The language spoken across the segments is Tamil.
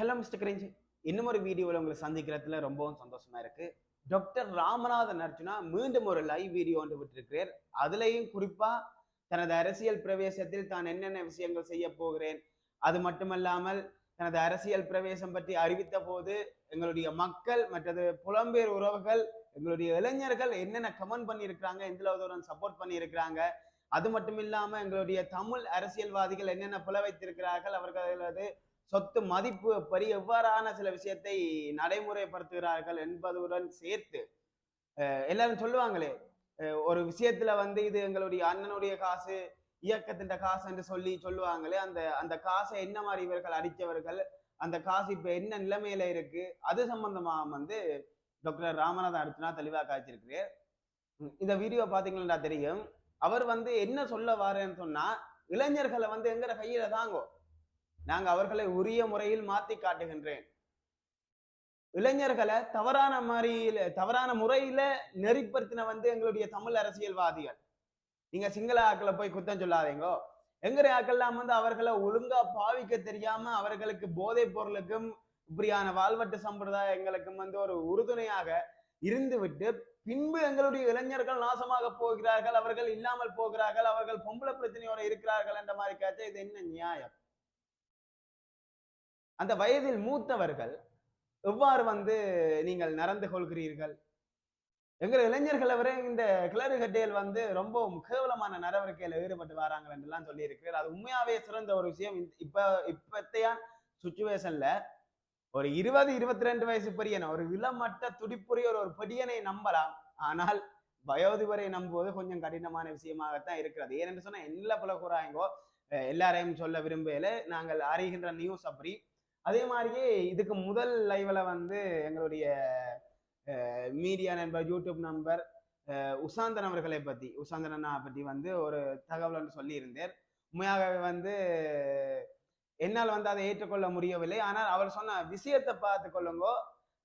ஹலோ மிஸ்டர் கிரிஞ்சி இன்னும் ஒரு வீடியோவில் உங்களை சந்திக்கிறதுல ரொம்பவும் சந்தோஷமா இருக்கு. டாக்டர் ராமநாதன் அர்ஜுனா மீண்டும் ஒரு லைவ் வீடியோ ஒன்று விட்டிருக்கிறார். அதுலேயும் குறிப்பா தனது அரசியல் பிரவேசத்தில் தான் என்னென்ன விஷயங்கள் செய்ய போகிறேன். அது மட்டுமல்லாமல் தனது அரசியல் பிரவேசம் பற்றி அறிவித்த போது எங்களுடைய மக்கள் மற்றது புலம்பெயர் உறவுகள் எங்களுடைய இளைஞர்கள் என்னென்ன கமெண்ட் பண்ணியிருக்கிறாங்க எந்த ஒரு சப்போர்ட் பண்ணியிருக்கிறாங்க. அது மட்டும் இல்லாமல் எங்களுடைய தமிழ் அரசியல்வாதிகள் என்னென்ன புல வைத்திருக்கிறார்கள் அவர்களது சொத்து மதிப்பு பரி எவ்வாறான சில விஷயத்தை நடைமுறைப்படுத்துகிறார்கள் என்பதுடன் சேர்த்து எல்லாரும் சொல்லுவாங்களே ஒரு விஷயத்துல வந்து இது எங்களுடைய அண்ணனுடைய காசு இயக்கத்தின் காசு என்று சொல்லி சொல்லுவாங்களே அந்த அந்த காசை என்ன மாதிரி இவர்கள் அடித்தவர்கள் அந்த காசு இப்ப என்ன நிலைமையில இருக்கு அது சம்பந்தமா வந்து டாக்டர் ராமநாதன் அர்ஜுனா தெளிவாக காய்ச்சிருக்கு இந்த வீடியோ பாத்தீங்கன்னா தெரியும் அவர் வந்து என்ன சொல்ல வாரேன்னு சொன்னா இளைஞர்களை வந்து எங்கிற கையில தாங்கோ நாங்க அவர்களை உரிய முறையில் மாத்தி காட்டுகின்றேன். இளைஞர்களை தவறான முறையில தவறான முறையில நெறிப்படுத்தின வந்து எங்களுடைய தமிழ் அரசியல்வாதிகள். நீங்க சிங்கள ஆக்களை போய் குத்தம் சொல்லாதீங்கோ. எங்கிற ஆக்கள்லாம் வந்து அவர்களை ஒழுங்கா பாவிக்க தெரியாம அவர்களுக்கு போதைப் பொருளுக்கும் இப்படியான வாழ்வட்டு சம்பிரதாயங்களுக்கும் வந்து ஒரு உறுதுணையாக இருந்துவிட்டு பின்பு எங்களுடைய இளைஞர்கள் நாசமாக போகிறார்கள் அவர்கள் இல்லாமல் போகிறார்கள் அவர்கள் பொம்பளை பிரச்சனையோட இருக்கிறார்கள் என்ற மாதிரி கேட்டால் இது என்ன நியாயம்? அந்த வயதில் மூத்தவர்கள் எவ்வாறு வந்து நீங்கள் நடந்து கொள்கிறீர்கள்? எங்கள் இளைஞர்களை வரை இந்த கிளறு கட்டையில் வந்து ரொம்ப கேவலமான நடவடிக்கையில ஈடுபட்டு வராங்க என்றெல்லாம் சொல்லியிருக்கிறார். அது உண்மையாவே சிறந்த ஒரு விஷயம். இப்போ இப்ப சுச்சுவேஷன்ல ஒரு இருபது இருபத்தி ரெண்டு வயசு பெரியனை ஒரு இளமட்ட துடிப்புரிய ஒரு ஒரு பெரியனை நம்பலாம். ஆனால் வயோதிபரை நம்புவது கொஞ்சம் கடினமான விஷயமாகத்தான் இருக்கிறது. ஏனென்று சொன்னா என்ன புல கூறாயங்கோ எல்லாரையும் சொல்ல விரும்பல நாங்கள் அறிகின்ற நியூஸ் அப்படி அதே மாதிரியே இதுக்கு முதல் லைவ்ல வந்து எங்களுடைய மீடியா நண்பர் யூடியூப் நம்பர் உசாந்தன் அவர்களை பத்தி உசாந்தன் அண்ணா பற்றி வந்து ஒரு தகவல் ஒன்று சொல்லியிருந்தார் உண்மையாகவே வந்து என்னால் வந்து அதை ஏற்றுக்கொள்ள முடியவில்லை. ஆனால் அவர் சொன்ன விஷயத்தை பார்த்து கொள்ளுங்கோ.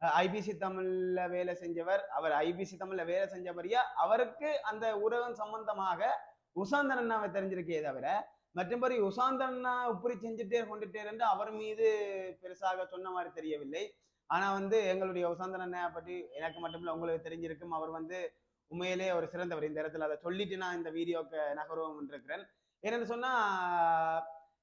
ஐபிசி தமிழ்ல வேலை செஞ்சவர் அவர் ஐபிசி தமிழ்ல வேலை செஞ்சபடியா அவருக்கு அந்த ஊடகம் சம்பந்தமாக உசாந்தன் அண்ணாவை தெரிஞ்சிருக்கே தவிர மற்றபடி உசாந்தன் அண்ணா செஞ்சுட்டே கொண்டுட்டே என்று அவர் மீது பெருசாக சொன்ன மாதிரி தெரியவில்லை. ஆனா வந்து எங்களுடைய உசாந்தன் அண்ணா பற்றி எனக்கு மட்டுமில்ல உங்களுக்கு தெரிஞ்சிருக்கும். அவர் வந்து உண்மையிலே ஒரு சிறந்தவர். இந்த இடத்துல அதை சொல்லிட்டு நான் இந்த வீடியோக்கு நகர்வம் இருக்கிறேன் என்னென்னு சொன்னா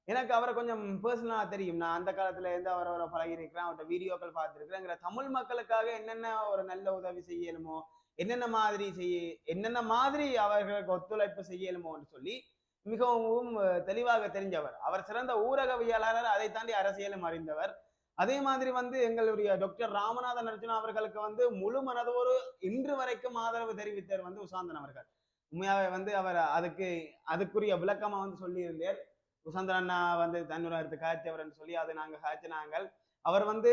எனக்கு அவரை கொஞ்சம் பர்சனலாக தெரியும். நான் அந்த காலத்துல இருந்து அவர் அவரை பழகிருக்கிறேன் அவர்கிட்ட வீடியோக்கள் பார்த்துருக்கிறேங்கிற தமிழ் மக்களுக்காக என்னென்ன ஒரு நல்ல உதவி செய்யணுமோ என்னென்ன மாதிரி செய்ய என்னென்ன மாதிரி அவர்களுக்கு ஒத்துழைப்பு செய்யணுமோன்னு சொல்லி மிகவும் தெளிவாக தெரிஞ்சவர். அவர் சிறந்த ஊரகவியலாளர் அதை தாண்டி அரசியலும் அறிந்தவர். அதே மாதிரி வந்து எங்களுடைய டாக்டர் ராமநாதன் அர்ஜுனா அவர்களுக்கு வந்து முழு மனதோடு இன்று வரைக்கும் ஆதரவு தெரிவித்தார் வந்து உசாந்தன் அவர்கள். உண்மையாவே வந்து அவர் அதுக்கு அதுக்குரிய விளக்கமா வந்து சொல்லியிருந்தார் உசாந்தன் அண்ணா வந்து தன்னுடைய காய்ச்சவர்னு சொல்லி அதை நாங்க காய்ச்சினாங்கள் அவர் வந்து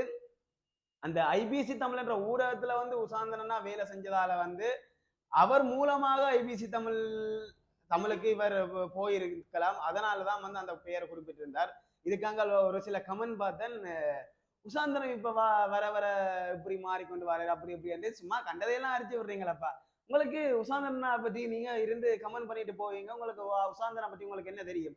அந்த ஐபிசி தமிழ் என்ற ஊடகத்துல வந்து உசாந்தன் அண்ணா வேலை செஞ்சதால வந்து அவர் மூலமாக ஐபிசி தமிழ் தமிழுக்கு இவர் போயிருக்கலாம். போயிருக்கலாம் அதனாலதான் வந்து அந்த பெயரை குறிப்பிட்டிருந்தார். இதுக்காக ஒரு சில கமெண்ட் பார்த்தேன். உசாந்தரம் இப்ப வா வர வர இப்படி மாறிக்கொண்டு வர அப்படி இப்படி என்று சும்மா கண்டதையெல்லாம் அரிச்சு விடுறீங்களப்பா. உங்களுக்கு உசாந்தனா பத்தி நீங்க இருந்து கமெண்ட் பண்ணிட்டு போவீங்க. உங்களுக்கு வா- பத்தி உங்களுக்கு என்ன தெரியும்?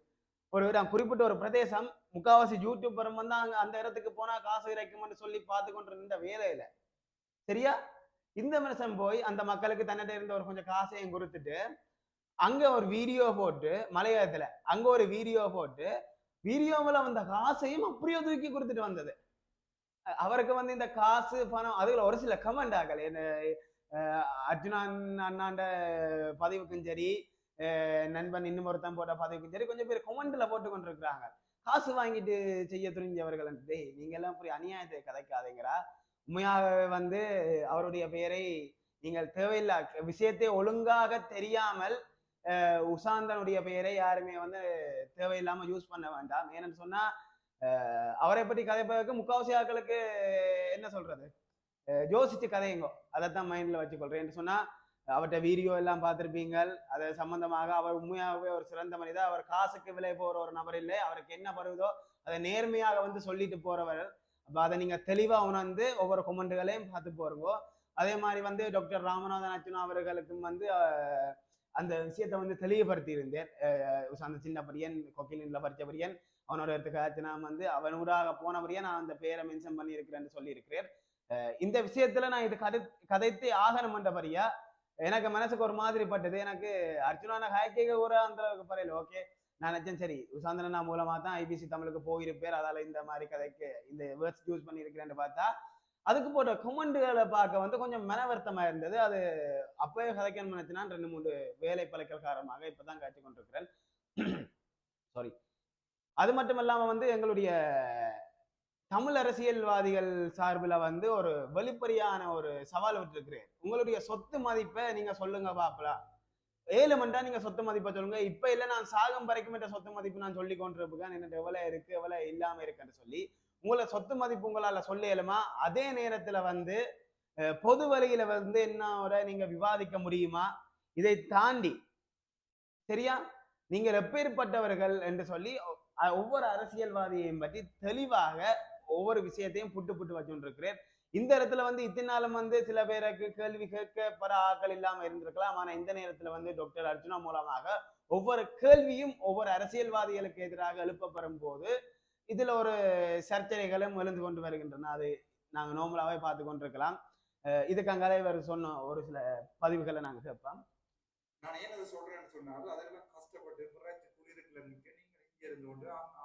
ஒரு நான் குறிப்பிட்ட ஒரு பிரதேசம் முக்காவாசி யூடியூபரும் வந்து அங்க அந்த இடத்துக்கு போனா காசு இறைக்கும்னு சொல்லி பார்த்து கொண்டு இருந்த வேலையில சரியா? இந்த மனுஷன் போய் அந்த மக்களுக்கு தன்னிட்ட இருந்த ஒரு கொஞ்சம் காசையும் கொடுத்துட்டு அங்க ஒரு வீடியோ போட்டு மலையாளத்துல அங்க ஒரு வீடியோ போட்டு வீடியோவில் வந்த காசையும் அப்படியே தூக்கி கொடுத்துட்டு வந்தது. அவருக்கு வந்து இந்த காசு பணம் அதுல ஒரு சில கமெண்ட் ஆகல. அர்ஜுனான் அர்ஜுனன் அண்ணாண்ட பதிவுக்கும் சரி அஹ் நண்பன் இன்னும் ஒருத்தன் போட்ட பதவிக்கும் சரி கொஞ்சம் பேர் கொமெண்ட்ல போட்டு கொண்டிருக்கிறாங்க. காசு வாங்கிட்டு செய்ய துணிஞ்சவர்கள் டேய் நீங்க எல்லாம் போய் அநியாயத்தை கதைக்காதீங்கடா. உண்மையாகவே வந்து அவருடைய பெயரை நீங்கள் தேவையில்லா விஷயத்தை ஒழுங்காக தெரியாமல் உசாந்தனுடைய பெயரை யாருமே வந்து தேவையில்லாம யூஸ் பண்ண வேண்டாம். ஏன்னு சொன்னா அஹ் அவரை பற்றி கதைப்பதற்கு முக்காவாசி ஆட்களுக்கு என்ன சொல்றது? அஹ் யோசிச்சு கதையுங்கோ. அதைத்தான் மைண்ட்ல வச்சுக்கொள்றேன். சொன்னா அவர்கிட்ட வீடியோ எல்லாம் பார்த்துருப்பீங்க அது சம்பந்தமாக அவர் உண்மையாகவே ஒரு சிறந்த மனிதர். அவர் காசுக்கு விலை போற ஒரு நபர் இல்லை. அவருக்கு என்ன பருவதோ அதை நேர்மையாக வந்து சொல்லிட்டு போறவர். அப்ப அதை நீங்க தெளிவா உணர்ந்து ஒவ்வொரு கொமெண்ட்டுகளையும் பார்த்து போறோம் அதே மாதிரி வந்து டாக்டர் ராமநாதன் அர்ச்சுனா அவர்களுக்கும் வந்து அந்த விஷயத்தை வந்து தெளிவுபடுத்தி இருந்தேன் அந்த சின்ன பரியன் கொக்கிலின்ல படித்த பரியன் அவனோட இடத்துக்கு நான் வந்து அவன் ஊராக போனபடியே நான் அந்த பேரை மென்ஷன் பண்ணியிருக்கிறேன்னு சொல்லியிருக்கிறேன். இந்த விஷயத்துல நான் இது கதை கதைத்து பரியா எனக்கு மனசுக்கு ஒரு மாதிரி பட்டது. எனக்கு அர்ஜுனான ஹாக்கிக ஊரா அந்த அளவுக்கு பரையில. ஓகே நான் நினைச்சேன் சரி உசாந்தனா மூலமா தான் ஐபிசி தமிழுக்கு போயிருப்பேர் அதால இந்த மாதிரி கதைக்கு இந்த வேர்ட்ஸ் யூஸ் பண்ணியிருக்கிறேன்னு பார்த்தா அதுக்கு போட்ட கமெண்ட்களை பார்க்க வந்து கொஞ்சம் மன வருத்தமா இருந்தது. அது அப்பவே கதைக்கணும்னு நினைச்சுனா ரெண்டு மூணு வேலை பழக்கல் காரணமாக இப்போதான் காட்சி கொண்டிருக்கிறேன். சாரி அது மட்டும் இல்லாம வந்து எங்களுடைய தமிழ் அரசியல்வாதிகள் சார்பில் வந்து ஒரு வெளிப்படையான ஒரு சவால் விட்டுருக்குறேன். உங்களுடைய சொத்து மதிப்பை நீங்கள் சொல்லுங்க பாப்பலா. ஏழு மண்டா நீங்க சொத்து மதிப்பை சொல்லுங்க. இப்ப இல்ல நான் சாகம் வரைக்கும் என்ற சொத்து மதிப்பு நான் சொல்லி கொண்டிருப்பேன். என்ன எவ்வளவு இருக்கு எவ்வளவு இல்லாம இருக்குன்னு சொல்லி உங்களை சொத்து மதிப்பு உங்களால சொல்லியலுமா அதே நேரத்துல வந்து பொது வழியில வந்து என்னோட நீங்க விவாதிக்க முடியுமா? இதை தாண்டி சரியா? நீங்கள் எப்பேற்பட்டவர்கள் என்று சொல்லி ஒவ்வொரு அரசியல்வாதியையும் பற்றி தெளிவாக ஒவ்வொரு விஷயத்தையும் புட்டு புட்டு வச்சுருக்கிறேன். இந்த இடத்துல வந்து இத்தனை நாளும் வந்து சில பேருக்கு கேள்வி கேட்க கேட்கப்பட ஆட்கள் இல்லாம இருந்திருக்கலாம். ஆனா இந்த நேரத்துல வந்து டாக்டர் அர்ஜுனா மூலமாக ஒவ்வொரு கேள்வியும் ஒவ்வொரு அரசியல்வாதிகளுக்கு எதிராக எழுப்பப்படும் போது இதுல ஒரு சர்ச்சைகளும் எழுந்து கொண்டு வருகின்றன. அது நாங்க நோமலாவே பார்த்து கொண்டிருக்கலாம். இதுக்கு அங்காலே இவர் சொன்ன ஒரு சில பதிவுகளை நாங்க கேட்போம். நான் ஏன் அதை சொல்றேன்னு சொன்னாலும் அதெல்லாம் கஷ்டப்பட்டு பிறகு குளிருக்குள்ள நிக்க நீங்க இங்க இருந்து கொண்டு அவங்க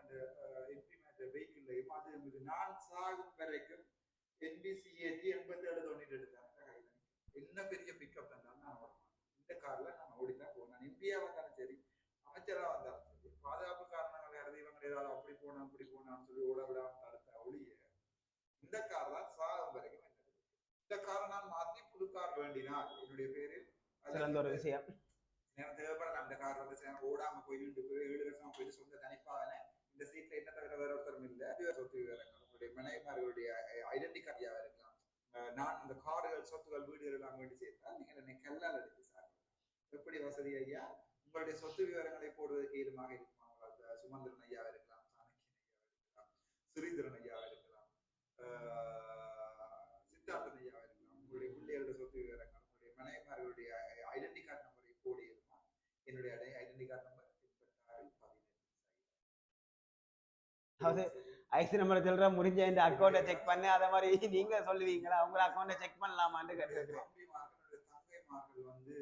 அந்த அவங்க அந்த எம்பிமேட் வெஹிக்கிள்லையும் அது இருந்தது நான் சாகும் வரைக்கும் என்பிசி எண்பத்தி ஏழு தொண்ணூறு எடுத்தாங்க. கையில என்ன பெரிய பிக்கப் இருந்தாலும் நான் ஓட மாட்டேன் இந்த கார்ல நான் ஓடிதான் போவேன். நான் எம்பியா வந்தாலும் சரி அமைச்சரா வந்தாலும் சரி பாதுகாப்பு ஏதாவது அப்படி போனா அப்படி போனான்னு சொல்லி ஓட விடாம தடுத்த ஒளிய இந்த கார் தான் சாகும் வரைக்கும் இந்த காரை நான் மாத்தி புது கார் வேண்டினால் என்னுடைய பேரில் சிறந்த ஒரு விஷயம். நேரம் தேவைப்படலாம் இந்த கார் வந்து சேரம் ஓடாம போய் நின்று போய் ஏழு வருஷம் போயிட்டு சொந்த தனிப்பாகல இந்த சீட்ல என்ன தவிர வேற ஒருத்தரும் இல்ல. சொத்து விவரங்கள் உங்களுடைய மனைவிமார்களுடைய ஐடென்டி கார்டியாக இருக்கலாம். நான் அந்த கார்கள் சொத்துகள் வீடுகள் எல்லாம் வேண்டி சேர்த்தால் நீங்கள் என்னை கல்லால் அடித்து சார் எப்படி வசதி ஐயா? உங்களுடைய சொத்து விவரங்களை போடுவதற்கு ஏதுமாக இருக்குமா? சுமந்திரன் ஐயா இருக்கலாம் சாணக்கியன் ஐயா இருக்கலாம் ஸ்ரீதரன் ஐயா இருக்கலாம் சித்தார்த்தன் ஐயா இருக்கலாம் உங்களுடைய பிள்ளைகளுடைய சொத்து விவரங்கள் உங்களுடைய மனைவிமார்களுடைய ஐடென்டி கார்டு நம்பரை போடி இருக்கலாம் என்னுடைய ஐடென்டி கார்டு நம்பர் அதாவது ஐசி நம்பர் சொல்ற முடிஞ்ச இந்த அக்கௌண்ட்டை செக் பண்ணி. அதை மாதிரி நீங்க சொல்லுவீங்களா? உங்க அக்கௌண்ட்டை செக் பண்ணலாமான்னு தங்கைமார்கள் வந்து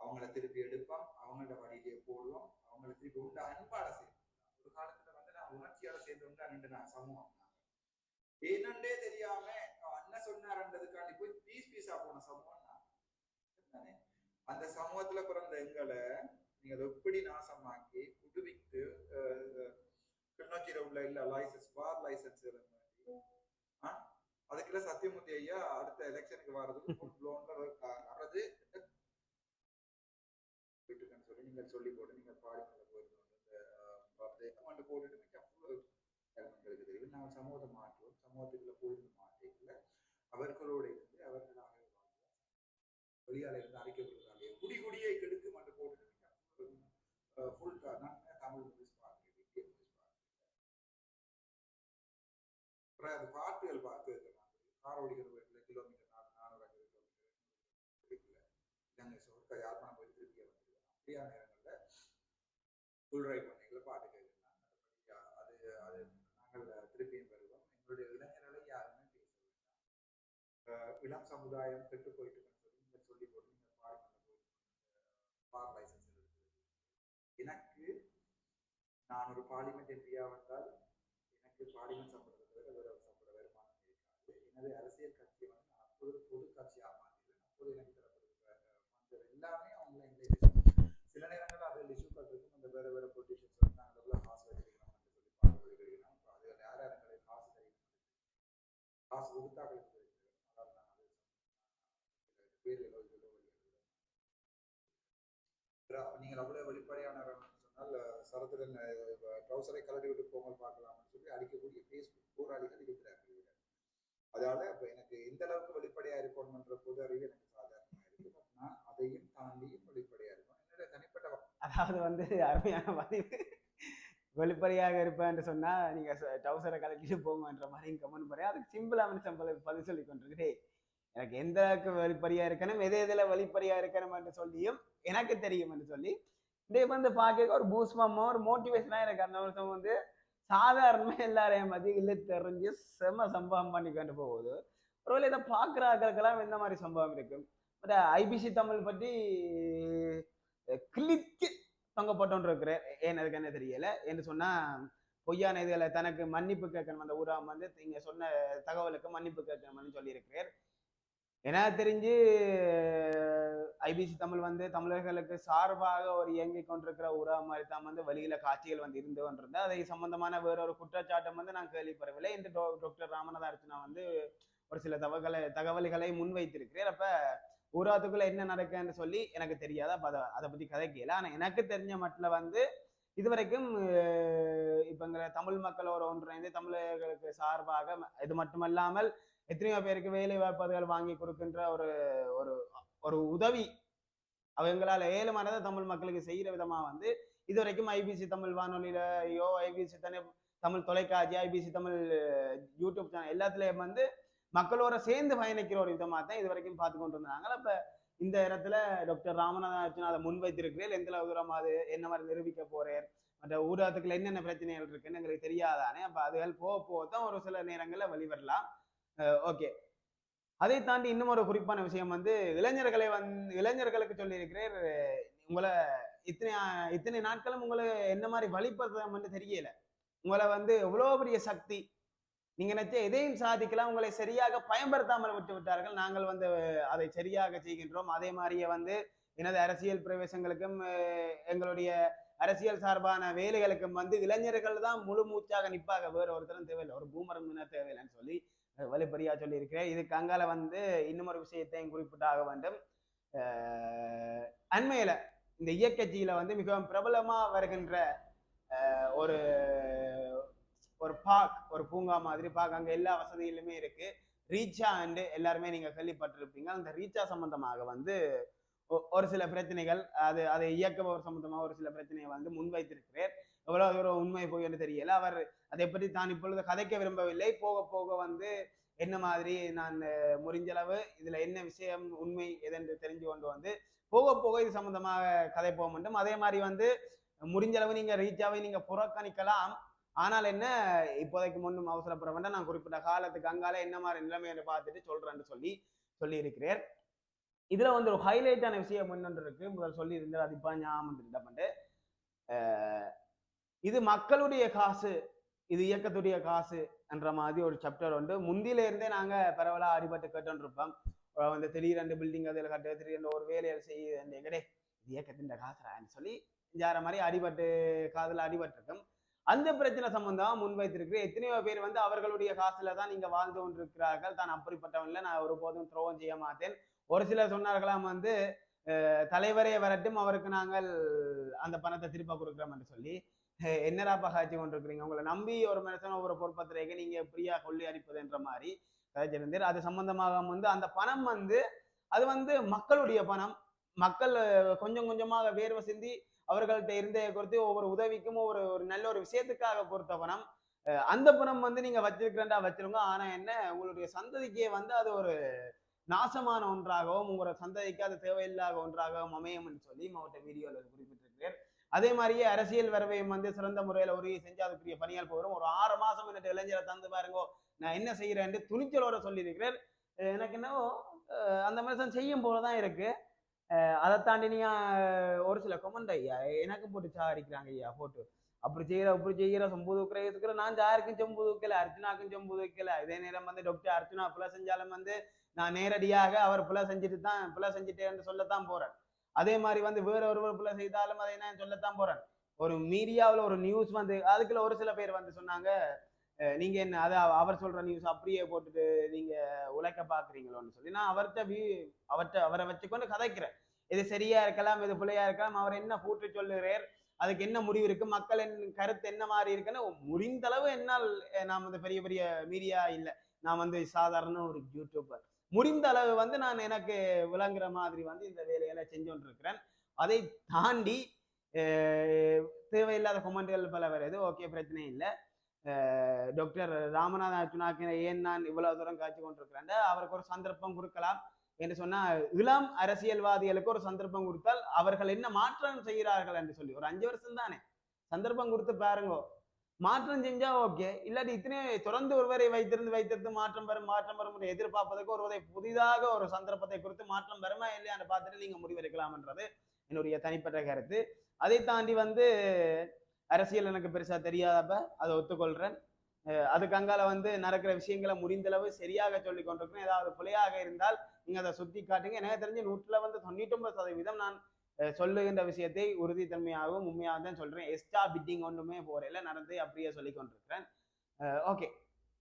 அவங்கள திருப்பி எடுப்போம் அவங்களோட வழியிலேயே போடுவோம் அவங்கள திருப்பி உண்டு அன்பால செய்வோம் ஒரு காலத்துல வந்து நான் உணர்ச்சியால சேர்ந்து உண்டு அண்ணன் நான் சமூகம் என்னண்டே தெரியாம அண்ணன் சொன்னார்ன்றதுக்காண்டி போய் பீஸ் பீஸா போன சமூகம் நான். அந்த சமூகத்துல பிறந்த எங்களை நீங்க அதை எப்படி நாசமாக்கி குடுவித்து கிளிநொச்சியில உள்ள இல்ல லைசன்ஸ் பார் லைசன்ஸ் அதுக்குள்ள சத்தியமூர்த்தி ஐயா அடுத்த எலெக்ஷனுக்கு வர்றது ஃபுல் ப்ளோன்ல வர்றது வீட்டுக்குன்னு சொல்லி நீங்க சொல்லி போட்டு நீங்க பாடி மேல போயிருந்தோம் போட்டுட்டு மிக்க அவ்வளவு தெரியும் நாங்கள் சமூகத்தை மாற்றுவோம். சமூகத்துக்குள்ள போயிருந்து மாட்டேங்கல அவர்களோடு இருந்து அவர்களாக வாழ்வோம். வெளியால இருந்து அறிக்கை விடுறாங்க குடி குடியை கெடுக்கு மட்டும் போட்டுட்டு ஃபுல் நான் தமிழ் மூவிஸ் பார்க்குறேன் இந்திய மூவிஸ் பார்க்குறேன் அப்புறம் அது பாட்டுகள் பார்த்து கார் ஓடிக்கிற வீட்டில் கிலோமீட்டர் நாலு நானூறு கிலோமீட்டர் வீட்டில் நாங்கள் சொற்க யாழ்ப்பாணம் போய் திருப்பி வந்துருக்கோம் அப்படியான புல்ரை பண்ணைகளை ரைட் பாட்டு கேட்கலாம் மற்றபடி அது அது நாங்கள் திருப்பியும் வருவோம் எங்களுடைய இளைஞர்களை யாருமே பேச வேண்டாம். இளம் சமுதாயம் கெட்டு போயிட்டு சொல்லி நீங்கள் சொல்லி போட்டு நீங்கள் பாடங்களில் போயிட்டு பார் லைசன்ஸ் எடுக்கிறது எனக்கு நான் ஒரு பார்லிமெண்ட் எம்பியா வந்தால் எனக்கு பார்லிமெண்ட் சம்பளத்தை தவிர வேறு சம்பள வருமானம் இருக்காது. எனது அரசியல் கட்சியை வந்து நான் அப்போது பொது கட்சியாக மாற்றிடுவேன் அப்போது எனக்கு தரப்படுகிற எல்லாமே அவங்கள இந்த இது சில நேரங்கள் அதில் இஷ்யூக்கள் இருக்கும் அந்த வேற வேற பொலிட்டிஷியன்ஸ் வந்து நாங்கள் எவ்வளோ காசு வச்சிருக்கோம்னு சொல்லி பார்த்து வைக்கிறோம் அப்போ அது யார் யார் எங்களுக்கு காசு தெரியும் காசு கொடுத்தாக்களுக்கு தெரியும் அதாவது நான் அது பேர் நீங்கள் அவ்வளவு வெளிப்படையான சொன்னால் சரத்துடன் ட்ரௌசரை கலட்டி விட்டு போங்கள் பார்க்கலாம்னு சொல்லி அடிக்கக்கூடிய ஃபேஸ்புக் போராளிகள் இருக்கிறார்கள் அதால இப்ப எனக்கு எந்த அளவுக்கு வெளிப்படையா இருக்கணும்ன்ற பொது அறிவு எனக்கு சாதாரணமா இருக்கு பட் நான் அதையும் தாண்டியும் வெளிப்படையா இருக்கும் என்னோட தனிப்பட்ட அதாவது வந்து அருமையான பதிவு. வெளிப்படையாக இருப்பேன் சொன்னால் நீங்கள் டவுசரை கலக்கிட்டு போங்கன்ற மாதிரி கமெண்ட் பண்ணி அதுக்கு சிம்பிளாக மனுஷன் பதில் பதில் சொல்லி கொண்டிருக்கிறேன். எனக்கு எந்த அளவுக்கு வெளிப்படையாக இருக்கணும் எது எதில் வெளிப்படையாக இருக்கணும் என்று சொல்லியும் எனக்கு தெரியும் என்று சொல்லி இதே வந்து பார்க்க ஒரு பூஸ்மமா ஒரு மோட்டிவேஷனாக எனக்கு அந்த வருஷம் வந்து சாதாரணமாக எல்லாரையும் மதி இல்லை தெரிஞ்சு செம சம்பவம் பண்ணி கொண்டு போகுது ஒருவேளை இதை பார்க்குற ஆட்களுக்கெல்லாம் இந்த மாதிரி சம்பவம் இருக்கும். பட் ஐபிசி தமிழ் பற்றி கிளிக்கு தொங்க போட்டோன்னு இருக்கிறேன் ஏன் அதுக்கு என்ன தெரியல? என்று சொன்னா பொய்யான இதுல தனக்கு மன்னிப்பு கேட்கணும். அந்த ஊராம் வந்து நீங்க சொன்ன தகவலுக்கு மன்னிப்பு கேட்கணும்னு சொல்லியிருக்கிறார். எனக்கு தெரிஞ்சு ஐபிசி தமிழ் வந்து தமிழர்களுக்கு சார்பாக ஒரு இயங்கிக் கொண்டிருக்கிற ஊரா மாதிரி தான் வந்து வெளியில காட்சிகள் வந்து இருந்து கொண்டிருந்தா அதை சம்பந்தமான வேற ஒரு குற்றச்சாட்டம் வந்து நான் கேள்விப்படவில்லை. இந்த டோ- டாக்டர் ராமநாத அர்ச்சனா வந்து ஒரு சில தகவலை தகவல்களை முன்வைத்திருக்கிறேன் அப்ப ஊராத்துக்குள்ள என்ன நடக்குன்னு சொல்லி எனக்கு தெரியாது. அப்ப அதை அதை கதை கதைக்கல ஆனா எனக்கு தெரிஞ்ச மட்டும் வந்து இதுவரைக்கும் இப்போங்கிற தமிழ் மக்களோட ஒன்றிணைந்து தமிழர்களுக்கு சார்பாக இது மட்டுமல்லாமல் எத்தனையோ பேருக்கு வேலை வாய்ப்புகள் வாங்கி கொடுக்கின்ற ஒரு ஒரு ஒரு உதவி அவங்களால ஏழு மனதை தமிழ் மக்களுக்கு செய்கிற விதமாக வந்து இதுவரைக்கும் ஐபிசி தமிழ் வானொலியிலையோ ஐபிசி தனி தமிழ் தொலைக்காட்சி ஐபிசி தமிழ் யூடியூப் சேனல் எல்லாத்துலேயும் வந்து மக்களோட சேர்ந்து பயணிக்கிற ஒரு விதமா தான் இது வரைக்கும் பார்த்து கொண்டு இருந்தாங்க அப்ப இந்த இடத்துல டாக்டர் ராமநாதன் அர்ச்சனா அதை முன்வைத்திருக்கிறேன். எந்த அளவு தூரம் அது என்ன மாதிரி நிரூபிக்க போறேன்? மற்ற ஊடகத்துக்குள்ள என்னென்ன பிரச்சனைகள் இருக்குன்னு எங்களுக்கு தெரியாதானே. அப்போ அதுகள் போக போக தான் ஒரு சில நேரங்களில் வெளிவரலாம் ஓகே அதை தாண்டி இன்னும் ஒரு குறிப்பான விஷயம் வந்து இளைஞர்களை வந் இளைஞர்களுக்கு சொல்லியிருக்கிறேன். உங்களை இத்தனை இத்தனை நாட்களும் உங்களை என்ன மாதிரி வழிபடுறதுன்னு தெரியல. உங்களை வந்து எவ்வளோ பெரிய சக்தி நீங்க நினைச்ச எதையும் சாதிக்கலாம் உங்களை சரியாக பயன்படுத்தாமல் விட்டு விட்டார்கள். நாங்கள் வந்து அதை சரியாக செய்கின்றோம். அதே மாதிரியே வந்து எனது அரசியல் பிரவேசங்களுக்கும் எங்களுடைய அரசியல் சார்பான வேலைகளுக்கும் வந்து இளைஞர்கள் தான் முழு மூச்சாக நிப்பாக வேற ஒருத்தரும் தேவையில்லை. ஒரு பூமரம் தேவையில்லைன்னு சொல்லி அஹ், வழிப்பறியா சொல்லியிருக்கிறேன். இதுக்கு அங்கால வந்து இன்னும் ஒரு விஷயத்தையும் குறிப்பிட்டாக வேண்டும். அண்மையில இந்த இயக்கச்சியில வந்து மிகவும் பிரபலமா வருகின்ற ஒரு ஒரு பார்க் ஒரு பூங்கா மாதிரி பார்க் அங்கே எல்லா வசதிகளுமே இருக்கு. ரீச்சா அண்டு எல்லாருமே நீங்கள் கேள்விப்பட்டிருப்பீங்க. அந்த ரீச்சா சம்பந்தமாக வந்து ஒரு சில பிரச்சனைகள் அது அதை இயக்குபவர் சம்பந்தமாக ஒரு சில பிரச்சனையை வந்து முன்வைத்திருக்கிறார் எவ்வளோ தூரம் உண்மை போய் என்று தெரியல. அவர் அதை பற்றி தான் இப்பொழுது கதைக்க விரும்பவில்லை. போக போக வந்து என்ன மாதிரி நான் முறிஞ்சளவு இதில் என்ன விஷயம் உண்மை எதென்று தெரிஞ்சு கொண்டு வந்து போக போக இது சம்பந்தமாக கதை போக வேண்டும் அதே மாதிரி வந்து முடிஞ்சளவு நீங்கள் ரீச்சாவை நீங்கள் புறக்கணிக்கலாம். ஆனால் என்ன இப்போதைக்கு முன்னும் அவசரப்பட வேண்டாம் நான் குறிப்பிட்ட காலத்துக்கு அங்கால என்ன மாதிரி நிலைமை என்று பார்த்துட்டு சொல்றேன்னு சொல்லி சொல்லி இருக்கிறேன் இதுல வந்து ஒரு ஹைலைட்டான விஷயம் என்னன்னு இருக்கு. முதல் சொல்லி இருந்தார் அது இப்போ ஞாபகம் இது மக்களுடைய காசு இது இயக்கத்துடைய காசு என்ற மாதிரி ஒரு சாப்டர் உண்டு. முந்தில இருந்தே நாங்க பரவலா அடிபட்டு கேட்டோன்னு இருப்போம். அஹ் வந்து திடீரெண்டு பில்டிங் அதில் கட்டு திடீரெண்டு ஒரு வேலையை செய்ய எங்கடே இது இயக்கத்தின் காசுறான்னு சொல்லி ஜார மாதிரி அடிபட்டு காதுல அடிபட்டிருக்கும். அந்த பிரச்சனை சம்பந்தமா முன்வைத்திருக்கு எத்தனையோ பேர் வந்து அவர்களுடைய காசுல தான் நீங்க வாழ்ந்து கொண்டிருக்கிறார்கள். தான் அப்படிப்பட்டவன் இல்லை நான் ஒருபோதும் துரோகம் செய்ய மாட்டேன். ஒரு சிலர் சொன்னார்களாம் வந்து தலைவரே வரட்டும் அவருக்கு நாங்கள் அந்த பணத்தை திருப்ப கொடுக்குறோம் என்று சொல்லி. என்னடா பகாச்சி கொண்டிருக்கிறீங்க? உங்களை நம்பி ஒரு மனுஷன் ஒரு பொறுப்பத்திரைக்கு நீங்க ஃப்ரீயா கொள்ளி அடிப்பதுன்ற மாதிரி கதைச்சிருந்தீர் அது சம்பந்தமாக வந்து அந்த பணம் வந்து அது வந்து மக்களுடைய பணம். மக்கள் கொஞ்சம் கொஞ்சமாக வேர்வை சிந்தி அவர்கள்ட்ட இருந்த குறித்து ஒவ்வொரு உதவிக்கும் ஒவ்வொரு ஒரு நல்ல ஒரு விஷயத்துக்காக பொறுத்த பணம். அந்த பணம் வந்து நீங்க வச்சிருக்கிறேன்டா வச்சிருங்க. ஆனா என்ன உங்களுடைய சந்ததிக்கே வந்து அது ஒரு நாசமான ஒன்றாகவும் உங்களோட சந்ததிக்கு அது தேவையில்லாத ஒன்றாகவும் அமையும் என்று சொல்லி மாவட்ட வீடியோவில் குறிப்பிட்டிருக்கிறார் அதே மாதிரியே அரசியல் வரவையும் வந்து சிறந்த முறையில் உறுதி செஞ்சு அதுக்குரிய பணியால் போகிறோம் ஒரு ஆறு மாசம் என்னட்டு இளைஞரை தந்து பாருங்கோ நான் என்ன செய்யறேன்னு துணிச்சலோட சொல்லியிருக்கிறார் எனக்கு என்னவோ அந்த மனுஷன் செய்யும் போலதான் இருக்கு. அதை தாண்டி நீங்க ஒரு சில கொமெண்ட் ஐயா எனக்கு போட்டு சா அடிக்கிறாங்க ஐயா போட்டு. அப்படி செய்கிற அப்படி செய்கிற சொம்பு தூக்கிற இருக்கிற நான் யாருக்கும் சொம்பு தூக்கல அர்ஜுனாக்கும் சொம்பு தூக்கல இதே நேரம் வந்து டாக்டர் அர்ஜுனா பிள்ளை செஞ்சாலும் வந்து நான் நேரடியாக அவர் பிள்ளை செஞ்சுட்டு தான் பிள்ளை செஞ்சுட்டேன்னு சொல்லத்தான் போறேன். அதே மாதிரி வந்து வேற ஒருவர் பிள்ளை செய்தாலும் அதை நான் சொல்லத்தான் போறேன். ஒரு மீடியாவில் ஒரு நியூஸ் வந்து அதுக்குள்ள ஒரு சில பேர் வந்து சொன்னாங்க நீங்க என்ன அதை அவர் சொல்ற நியூஸ் அப்படியே போட்டுட்டு நீங்க உழைக்க பாக்குறீங்களோன்னு சொல்லி நான் அவர்கிட்ட வியூ அவர்கிட்ட அவரை வச்சுக்கொண்டு கதைக்கிறேன். இது சரியா இருக்கலாம் இது பிள்ளையா இருக்கலாம் அவர் என்ன கூற்று சொல்லுகிறார் அதுக்கு என்ன முடிவு இருக்கு மக்களின் கருத்து என்ன மாதிரி இருக்குன்னு முடிந்த அளவு என்னால் நான் வந்து பெரிய பெரிய மீடியா இல்லை. நான் வந்து சாதாரண ஒரு யூடியூபர் முடிந்த அளவு வந்து நான் எனக்கு விளங்குற மாதிரி வந்து இந்த வேலையெல்லாம் செஞ்சு இருக்கிறேன் அதை தாண்டி தேவையில்லாத கொமெண்ட்கள் பல வருது ஓகே பிரச்சனை இல்லை. டாக்டர் ராமநாத அர்ஜுனாக்கின ஏன் நான் இவ்வளவு தூரம் காய்ச்சி கொண்டிருக்கிறேன்? அவருக்கு ஒரு சந்தர்ப்பம் கொடுக்கலாம் என்று சொன்னா இளம் அரசியல்வாதிகளுக்கு ஒரு சந்தர்ப்பம் கொடுத்தால் அவர்கள் என்ன மாற்றம் செய்கிறார்கள் என்று சொல்லி ஒரு அஞ்சு வருஷம் தானே சந்தர்ப்பம் கொடுத்து பாருங்க. மாற்றம் செஞ்சா ஓகே இல்லாட்டி இத்தனை தொடர்ந்து ஒருவரை வைத்திருந்து வைத்திருந்து மாற்றம் வரும் மாற்றம் வரும் எதிர்பார்ப்பதற்கு ஒருவரை புதிதாக ஒரு சந்தர்ப்பத்தை கொடுத்து மாற்றம் வருமா இல்லையான்னு பார்த்துட்டு நீங்க முடிவெடுக்கலாம்ன்றது என்னுடைய தனிப்பட்ட கருத்து. அதை தாண்டி வந்து அரசியல் எனக்கு பெருசா தெரியாதப்ப அதை ஒத்துக்கொள்றேன். அதுக்கங்கால அதுக்கு அங்கால வந்து நடக்கிற விஷயங்களை முடிந்தளவு சரியாக சொல்லி கொண்டிருக்கிறேன். ஏதாவது பிழையாக இருந்தால் நீங்க அதை சுற்றி காட்டுங்க. எனக்கு தெரிஞ்சு நூற்றுல வந்து தொண்ணூற்றொன்பது சதவீதம் நான் சொல்லுகின்ற விஷயத்தை உறுதித்தன்மையாகவும் உண்மையாக தான் சொல்றேன். எக்ஸ்ட்ரா பிட்டிங் ஒன்றுமே போறையில நடந்து அப்படியே சொல்லி கொண்டிருக்கிறேன். ஓகே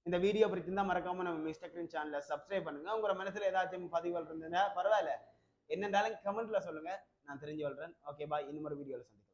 இந்த வீடியோ பிடிச்சிருந்தா மறக்காம நம்ம மிஸ்டர் கிரீன் சேனலை சப்ஸ்கிரைப் பண்ணுங்க. உங்க மனசுல ஏதாச்சும் பதிவுகள் இருந்தா பரவாயில்ல. என்னென்றாலும் கமெண்ட்ல சொல்லுங்க. நான் தெரிஞ்சு கொள்றேன். ஓகே பாய் இன்னொரு வீடியோவில் சந்திக்கிறேன்